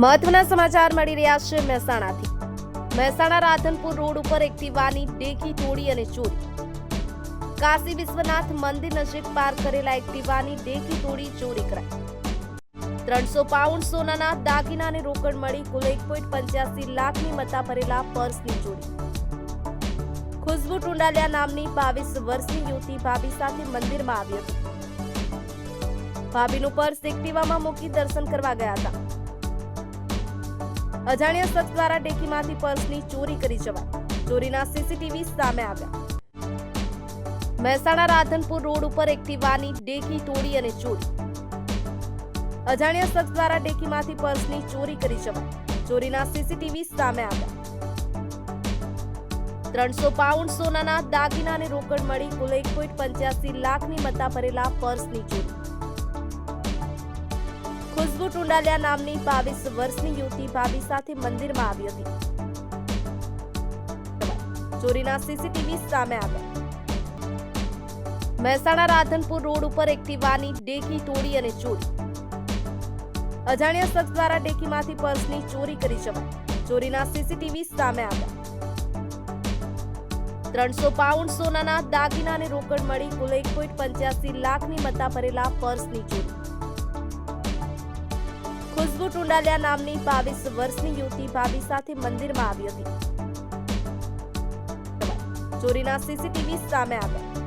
મહત્વના સમાચાર મળી રહ્યા છે મહેસાણાથી. મહેસાણા રાધનપુર રોડ ઉપર એક્ટિવાની ડેકી તોડી અને ચોરી. કાશી વિશ્વનાથ મંદિર નજીક પાર્ક કરેલા એક્ટિવાની ડેકી તોડી ચોરી કરાઈ. ત્રણસો પાઉન્ડ સોનાના દાગીના અને રોકડ મળી કુલ એક પોઈન્ટ પંચ્યાસી લાખની મતા ભરેલા પર્સની ચોરી. ખુશ્બુ ટુંડાલિયા નામની બાવીસ વર્ષની યુવતી ભાભી સાથે મંદિરમાં આવી હતી. ભાભીનું પર્સ એક્ટિવામાં મૂકી દર્શન કરવા ગયા હતા. અજાણ્યા શખ્સ દ્વારા ડેકીમાંથી પર્સની ચોરી કરી જવાય. ચોરીના સીસીટીવી સામે આવ્યા. મહેસાણા રાધનપુર રોડ ઉપર એક્ટિવાની ડેકી તોડી અને ચોરી. અજાણ્યા શખ્સ દ્વારા ડેકીમાંથી પર્સની ચોરી કરી જવાય. ચોરીના સીસીટીવી સામે આવ્યા. ત્રણસો પાઉન્ડ સોનાના દાગીના રોકડ મળી કુલ એક પોઈન્ટ પંચ્યાસી લાખની મત્તા ભરેલા પર્સની ચોરી. ખુશ્બુ ટુંડાલિયા નામની બાવીસ વર્ષની યુવતી ભાભી સાથે મંદિરમાં આવી હતી. ચોરીના સીસીટીવી સામે આવ્યા. મહેસાણા રાધનપુર રોડ ઉપર એક્ટિવાની ડેકી તોડી અને ચોરી. અજાણ્યા શખ્સ દ્વારા ડેકીમાંથી પર્સની ચોરી કરી જવાય. ચોરીના સીસીટીવી સામે આવ્યા. ત્રણસો પાઉન્ડ સોનાના દાગીના અને રોકડ મળી કુલ એક પોઈન્ટ પંચ્યાસી લાખની મત્તા ભરેલા પર્સની ચોરી. ખુશ્બુ ટુંડાલિયા નામની બાવીસ વર્ષની યુવતી ભાભી સાથે મંદિરમાં આવી હતી. ચોરીના સીસીટીવી સામે આવ્યા.